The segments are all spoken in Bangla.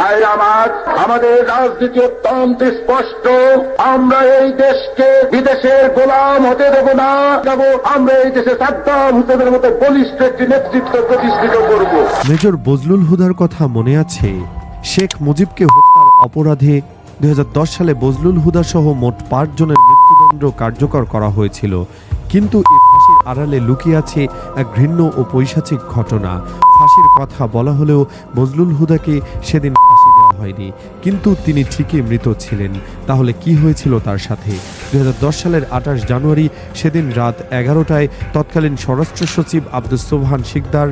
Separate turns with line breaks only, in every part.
ভাইরা আমার, আমাদের রাজনীতি অত্যন্ত স্পষ্ট। আমরা এই দেশকে বিদেশের গোলাম হতে দেব না। যাব আমরা এই দেশে সাদ্দাম হুসেনের মতো বলিষ্ঠ একটি নেতৃত্ব প্রতিষ্ঠিত করব।
মেজর বজলুল হুদার কথা মনে আছে? শেখ মুজিবকে হত্যার অপরাধে দু হাজার দশ সালে বজলুল হুদা সহ মোট পাঁচ জনের মৃত্যুদণ্ড কার্যকর করা হয়েছিল। কিন্তু এই ফাঁসির আড়ালে লুকিয়ে আছে এক ঘৃণ্য ও পৈশাচিক ঘটনা। ফাঁসির কথা বলা হলেও বজলুল হুদাকে সেদিন হয়নি। কিন্তু তিনি ঠিকই মৃত ছিলেন। তাহলে কি হয়েছিল তার সাথে? দুই হাজার দশ সালের আঠাশ জানুয়ারি, সেদিন রাত এগারোটায় তৎকালীন স্বরাষ্ট্র সচিব আব্দুল সোবহান শিকদার,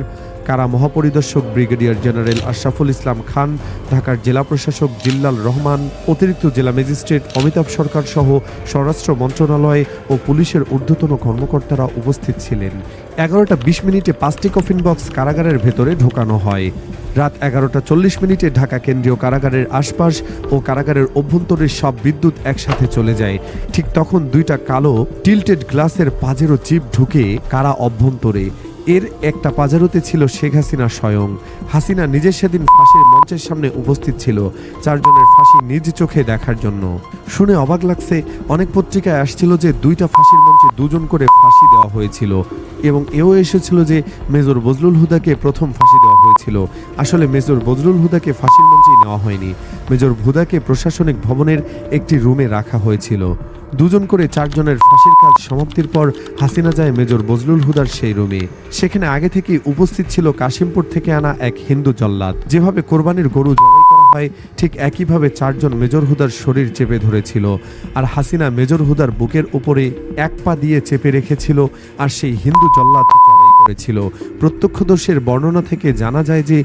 কারা মহাপরিদর্শক ব্রিগেডিয়ার জেনারেল আশরাফুল ইসলাম খান, ঢাকার জেলা প্রশাসক জিল্লাল রহমান, অতিরিক্ত জেলা ম্যাজিস্ট্রেট অমিতাভ সরকার সহ স্বরাষ্ট্র মন্ত্রণালয় ও পুলিশের ঊর্ধ্বতন কর্মকর্তারা উপস্থিত ছিলেন। এগারোটা বিশ মিনিটে পাঁচটি কফিন বক্স কারাগারের ভেতরে ঢোকানো হয়। রাত এগারোটা চল্লিশ মিনিটে ঢাকা কেন্দ্রীয় কারাগারের আশপাশ ও কারাগারের অভ্যন্তরের সব বিদ্যুৎ একসাথে চলে যায়। ঠিক তখন দুইটা কালো টিল্টেড গ্লাসের পাজেরও চিপ ঢুকে কারা অভ্যন্তরে। এর একটা পাজারোতে ছিল শেখ হাসিনা স্বয়ং। হাসিনা নিজের সেদিন ফাঁসির মঞ্চের সামনে উপস্থিত ছিল, চারজনের ফাঁসি নিজ চোখে দেখার জন্য। শুনে অবাক লাগছে, অনেক পত্রিকায় আসছিল যে দুইটা ফাঁসির মঞ্চে দুজন করে ফাঁসি দেওয়া হয়েছিল এবং এও এসেছিল যে মেজর বজলুল হুদাকে প্রথম ফাঁসি দেওয়া হয়েছিল আসলে মেজর বজলুল হুদাকে ফাঁসির মঞ্চেই নেওয়া হয়নি। মেজর হুদাকে প্রশাসনিক ভবনের একটি রুমে রাখা হয়েছিল। দুজন করে চারজনের ফাঁসির কাজ সমাপ্তির পর হাসিনা যায় মেজর বজলুল হুদার সেই রুমে। সেখানে আগে থেকে উপস্থিত ছিল কাশিমপুর থেকে আনা এক হিন্দু জল্লাদ। যেভাবে কোরবানির গরু জবাই করা হয়, ঠিক একইভাবে চারজন মেজর হুদার শরীর চেপে ধরেছিল। আর হাসিনা মেজর হুদার বুকের উপরে এক পা দিয়ে চেপে রেখেছিল, আর সেই হিন্দু জল্লাদ করেছিল প্রত্যক্ষদর্শীর বর্ণনা থেকে জানা যায় যে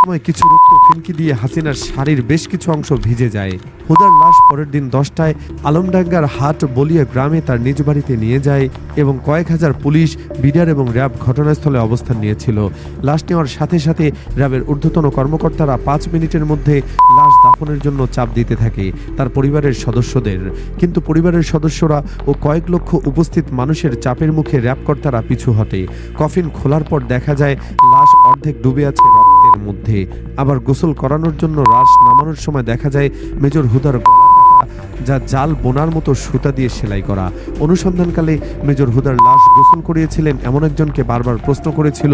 সময় কিছু রক্ত ফিনকি দিয়ে হাসিনার শাড়ির বেশ কিছু অংশ ভিজে যায়। হুদার লাশ পরের দিন দশটায় আলমডাঙ্গার হাট বলিয়া গ্রামে তার নিজ বাড়িতে নিয়ে যায় এবং কয়েক হাজার পুলিশ বিডার এবং র্যাব ঘটনাস্থলে অবস্থান নিয়েছিল। লাশ নেওয়ার সাথে সাথে র্যাবের ঊর্ধ্বতন কর্মকর্তারা পাঁচ মিনিটের মধ্যে লাশ দাফনের জন্য চাপ দিতে থাকে তার পরিবারের সদস্যদের। কিন্তু পরিবারের সদস্যরা ও কয়েক লক্ষ উপস্থিত মানুষের চাপের মুখে র্যাব কর্তারা পিছু হটে। কফিন খোলার পর দেখা যায়, লাশ অর্ধেক ডুবে আছে রক্তের মধ্যে। আবার গোসল করানোর জন্য লাশ নামানোর সময় দেখা যায়, মেজর হুদার গলা যা জাল বোনার মতো সুতা দিয়ে সেলাই করা। অনুসন্ধানকালে মেজর হুদার লাশ গোসল করিয়েছিলেন এমন একজনকে বারবার প্রশ্ন করেছিল,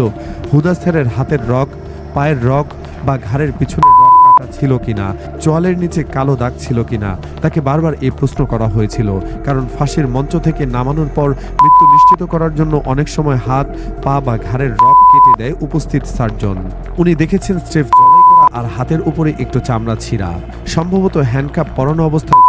হুদা স্যারের হাতের রক পায়ের রক বা ঘাড়ের পিছনের রগ কাটা ছিল কিনা, চোয়ালের নিচে কালো দাগ ছিল কিনা, তাকে বারবার এই প্রশ্ন করা হয়েছিল, কারণ ফাঁসির মঞ্চ থেকে নামানোর পর মৃত্যু নিশ্চিত করার জন্য অনেক সময় হাত, পা বা ঘাড়ের রক কেটে দেয় উপস্থিত সার্জন। উনি দেখেছেন স্ট্রেফ জবাই করা আর হাতের উপরে একটু চামড়া ছিঁড়া। সম্ভবত হ্যান্ডকাপ পরানো অবস্থায়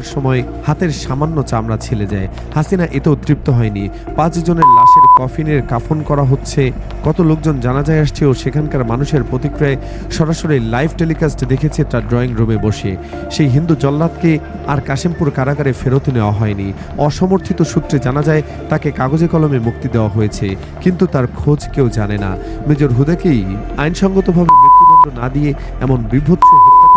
করার সময় হাতের সামান্য চামড়া ছিলে যায়। হাসিনা এতেও তৃপ্ত হয়নি। পাঁচ জনের লাশের কফিনের কাফন করা হচ্ছে। কত লোকজন জানা যায় আসছে ও সেখানকার মানুষের প্রতিক্রিয়ায় সরাসরি লাইভ টেলিকাস্ট দেখেছে তার ড্রয়িং রুমে বসে। সেই হিন্দু জল্লাদকে আর কাশিমপুর কারাগারে ফেরত নেওয়া হয়নি। অসমর্থিত সূত্রে জানা যায়, তাকে কাগজে কলমে মুক্তি দেওয়া হয়েছে। কিন্তু তার খোঁজ কেউ জানে না। মেজর হুদাকেই আইনসঙ্গতভাবে মৃত্যুদণ্ড না দিয়ে এমন বিভৎস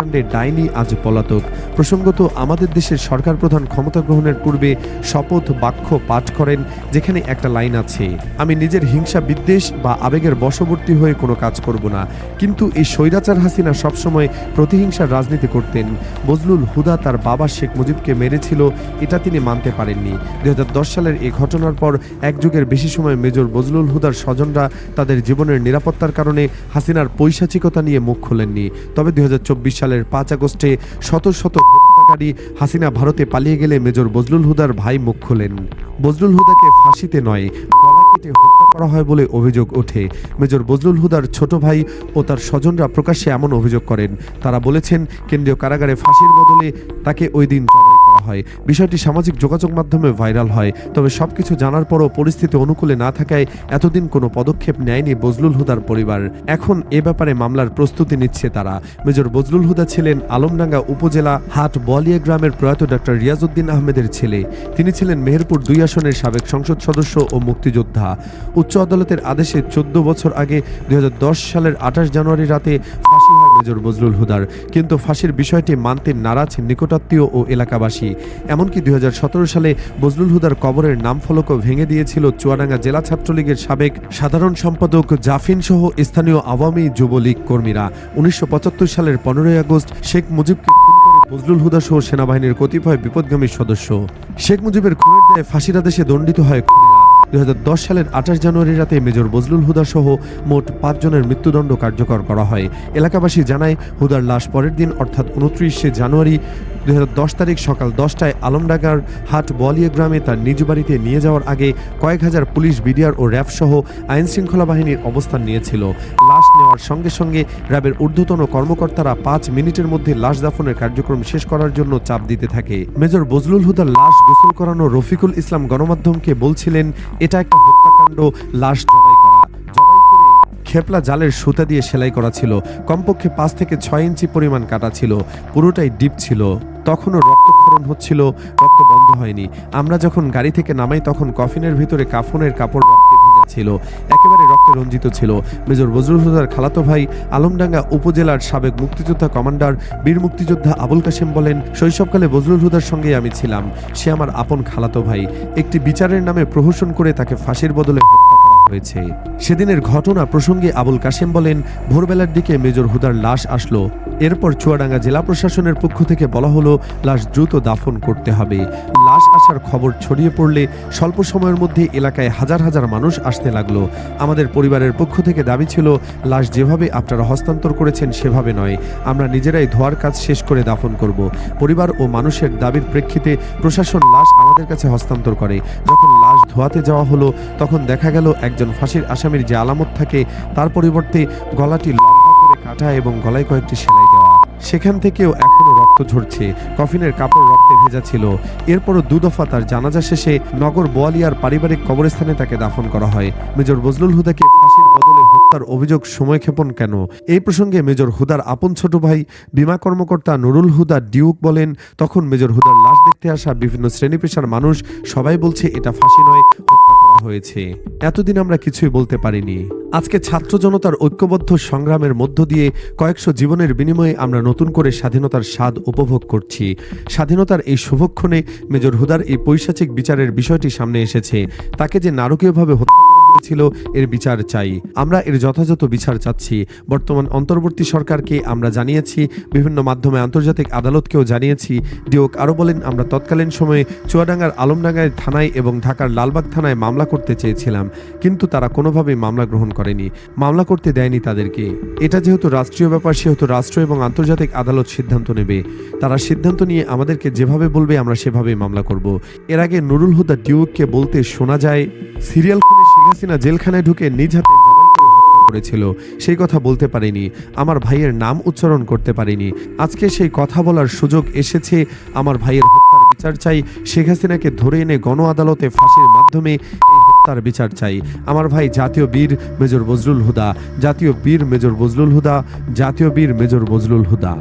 হত্যাকাণ্ডে ডাইনি আজ পলাতক। প্রসঙ্গত, আমাদের দেশের সরকার প্রধান ক্ষমতা গ্রহণের পূর্বে শপথ বাক্য পাঠ করেন, যেখানে একটা লাইন আছে, আমি নিজের হিংসা বিদ্বেষ বা আবেগের বশবর্তী হয়ে কোনো কাজ করব না। কিন্তু এই স্বৈরাচার হাসিনা সবসময় প্রতিহিংসার রাজনীতি করতেন। বজলুল হুদা তার বাবা শেখ মুজিবকে মেরেছিল, এটা তিনি মানতে পারেননি। দু হাজার দশ সালের এই ঘটনার পর এক যুগের বেশি সময় মেজর বজলুল হুদার স্বজনরা তাদের জীবনের নিরাপত্তার কারণে হাসিনার পৈশাচিকতা নিয়ে মুখ খোলেননি। তবে দুই চব্বিশ সালের পাঁচ আগস্টে শত শত হাসিনা ভারতে পালিয়ে গেলে মেজর বজলুল হুদার ভাই মুখ খোলেন। বজলুল হুদাকে ফাঁসিতে নয়, গলা কেটে হত্যা করা হয় বলে অভিযোগ ওঠে। মেজর বজলুল হুদার ছোট ভাই ও তার স্বজনরা প্রকাশ্যে এমন অভিযোগ করেন। তারা বলেছেন, কেন্দ্রীয় কারাগারে ফাঁসির বদলে তাকে ওই দিন জবাই হয়। বিষয়টি সামাজিক যোগাযোগ মাধ্যমে ভাইরাল হয়। তবে সবকিছু জানার পরও পরিস্থিতি অনুকূলে না থাকায় এতদিন কোনো পদক্ষেপ নেয়নি বজলুল হুদার পরিবার। এখন এ ব্যাপারে মামলার প্রস্তুতি নিচ্ছে তারা। মেজর বজলুল হুদা ছিলেন আলমডাঙ্গা উপজেলা হাট বলিয়া গ্রামের প্রয়াত ডক্টর রিয়াজউদ্দিন আহমেদের ছেলে। তিনি ছিলেন মেহেরপুর দুই আসনের সাবেক সংসদ সদস্য ও মুক্তিযোদ্ধা। উচ্চ আদালতের আদেশে চোদ্দ বছর আগে দুই হাজার দশ সালের আঠাশ জানুয়ারি রাতে মেজর বজলুল হুদার। কিন্তু ফাঁসির বিষয়টি মানতে নারাজ নিকটাত্মীয় ও এলাকাবাসী। এমনকি দুই সালে বজলুল হুদার কবরের নাম ফলকও ভেঙে দিয়েছিল চুয়াডাঙ্গা জেলা ছাত্রলীগের সাবেক সাধারণ সম্পাদক জাফিন সহ স্থানীয় আওয়ামী যুবলীগ কর্মীরা। উনিশশো পঁচাত্তর সালের পনেরোই আগস্ট শেখ মুজিবকে বজলুল হুদা সহ সেনাবাহিনীর কতিপয় বিপদগামী সদস্য। শেখ মুজিবের খুনের দায়ে ফাঁসির আদেশে দণ্ডিত হয় দু হাজার দশ সালের আঠাশ জানুয়ারি রাতে মেজর বজলুল হুদা সহ মোট পাঁচজনের মৃত্যুদণ্ড কার্যকর করা হয়। এলাকাবাসী জানায়, হুদার লাশ পরের দিন, অর্থাৎ উনত্রিশে জানুয়ারি দুই হাজার দশ তারিখ সকাল দশটায় আলমডাঙ্গার হাট বলিয়া গ্রামে তার নিজ বাড়িতে নিয়ে যাওয়ার আগে কয়েক হাজার পুলিশ, বিডিআর ও র্যাব সহ আইন শৃঙ্খলা বাহিনীর অবস্থান নিয়েছিল। লাশ নেওয়ার সঙ্গে সঙ্গে র্যাবের ঊর্ধ্বতন কর্মকর্তারা পাঁচ মিনিটের মধ্যে লাশ দাফনের কার্যক্রম শেষ করার জন্য চাপ দিতে থাকে। মেজর বজলুল হুদার লাশ গোসল করানো রফিকুল ইসলাম গণমাধ্যমকে বলছিলেন, এটা একটা হত্যাকাণ্ড, লাশ জবাই করে খেপলা জালের সুতা দিয়ে সেলাই করা ছিল। কমপক্ষে পাঁচ থেকে ছয় ইঞ্চি পরিমাণ কাটা ছিল। পুরোটাই ডিপ ছিল। তখনও রক্তক্ষরণ হচ্ছিল, রক্ত বন্ধ হয়নি। আমরা যখন গাড়ি থেকে নামাই, তখন কফিনের ভিতরে কাফনের কাপড় রক্তে ভিজা ছিল। একেবারে রক্তে রঞ্জিত ছিল। মেজর বজরুল হুদার খালাতো ভাই আলমডাঙ্গা উপজেলার সাবেক মুক্তিযোদ্ধা কমান্ডার, বীর মুক্তিযোদ্ধা আবুল কাশেম বলেন, শৈশবকালে বজরুল হুদার সঙ্গে আমি ছিলাম। সে আমার আপন খালাতো ভাই। একটি বিচারের নামে প্রহসন করে তাকে ফাঁসির বদলে হত্যা হয়েছে। সেদিনের ঘটনা প্রসঙ্গে আবুল কাশেম বলেন, ভোরবেলার দিকে মেজর হুদার লাশ আসলো। এরপর চুয়াডাঙ্গা জেলা প্রশাসনের পক্ষ থেকে বলা হলো, লাশ দ্রুত দাফন করতে হবে। লাশ আসার খবর ছড়িয়ে পড়লে স্বল্প সময়ের মধ্যে এলাকায় হাজার হাজার মানুষ আসতে লাগল। আমাদের পরিবারের পক্ষ থেকে দাবি ছিল, লাশ যেভাবে আপনারা হস্তান্তর করেছেন সেভাবে নয়। আমরা নিজেরাই ধোয়ার কাজ শেষ করে দাফন করব। পরিবার ও মানুষের দাবির প্রেক্ষিতে প্রশাসন লাশ আমাদের কাছে হস্তান্তর করে। যখন লাশ ধোয়াতে যাওয়া হলো, তখন দেখা গেল একজন ফাঁসির আসামির যে আলামত থাকে, তার পরিবর্তে গলাটি করে কাটা এবং গলায় কয়েকটি সেলাই দেওয়া। সেখান থেকেও এখনও রক্ত ঝরছে। কফিনের কাপড় রক্তে ভেজা ছিল। এরপরও দুদফা তার জানাজা শেষে নগর বোয়ালিয়ার পারিবারিক কবরস্থানে তাকে দাফন করা হয়। মেজর বজলুল হুদাকে ফাঁসির বদলে হত্যার অভিযোগ সময় সময়ক্ষেপণ কেন? এই প্রসঙ্গে মেজর হুদার আপন ছোট ভাই বিমা কর্মকর্তা নুরুল হুদা ডিউক বলেন, তখন মেজর হুদার লাশ দেখতে আসা বিভিন্ন শ্রেণি পেশার মানুষ সবাই বলছে, এটা ফাঁসি নয় হয়েছে। এতদিন আমরা কিছুই বলতে পারিনি। আজকে ছাত্র জনতার ঐক্যবদ্ধ সংগ্রামের মধ্য দিয়ে কয়েকশো জীবনের বিনিময়ে আমরা নতুন করে স্বাধীনতার স্বাদ উপভোগ করছি। স্বাধীনতার এই শুভক্ষণে মেজর হুদার এই পৈশাচিক বিচারের বিষয়টি সামনে এসেছে। তাকে যে নারকীয়ভাবে হত্যা হয়েছিল এর বিচার চাই। আমরা এর যথাযথ বিচার চাচ্ছি। বর্তমান অন্তর্বর্তী সরকারকে আমরা জানিয়েছি, বিভিন্ন মাধ্যমে আন্তর্জাতিক আদালতকেও জানিয়েছি। ডিওক আরও বলেন, আমরা তৎকালীন সময়ে চুয়াডাঙ্গার আলমডাঙ্গায় থানায় এবং ঢাকার লালবাগ থানায় মামলা করতে চেয়েছিলাম, কিন্তু তারা কোনোভাবেই মামলা গ্রহণ করেনি। মামলা করতে দেয়নি তাদেরকে। এটা যেহেতু রাষ্ট্রীয় ব্যাপার, সেহেতু রাষ্ট্র এবং আন্তর্জাতিক আদালত সিদ্ধান্ত নেবে। তারা সিদ্ধান্ত নিয়ে আমাদেরকে যেভাবে বলবে, আমরা সেভাবেই মামলা করব। এর আগে নুরুল হুদা ডিউককে বলতে শোনা যায়, সিরিয়াল শেখ হাসিনা জেলখানায় ঢুকে নিজ হাতে করেছিল। সেই কথা বলতে পারিনি। আমার ভাইয়ের নাম উচ্চারণ করতে পারিনি। আজকে সেই কথা বলার সুযোগ এসেছে। আমার ভাইয়ের হত্যার বিচার চাই। শেখ হাসিনাকে ধরে এনে গণ আদালতে ফাঁসির মাধ্যমে এই হত্যার বিচার চাই। আমার ভাই জাতীয় বীর মেজর বজলুল হুদা, জাতীয় বীর মেজর বজলুল হুদা, জাতীয় বীর মেজর বজলুল হুদা।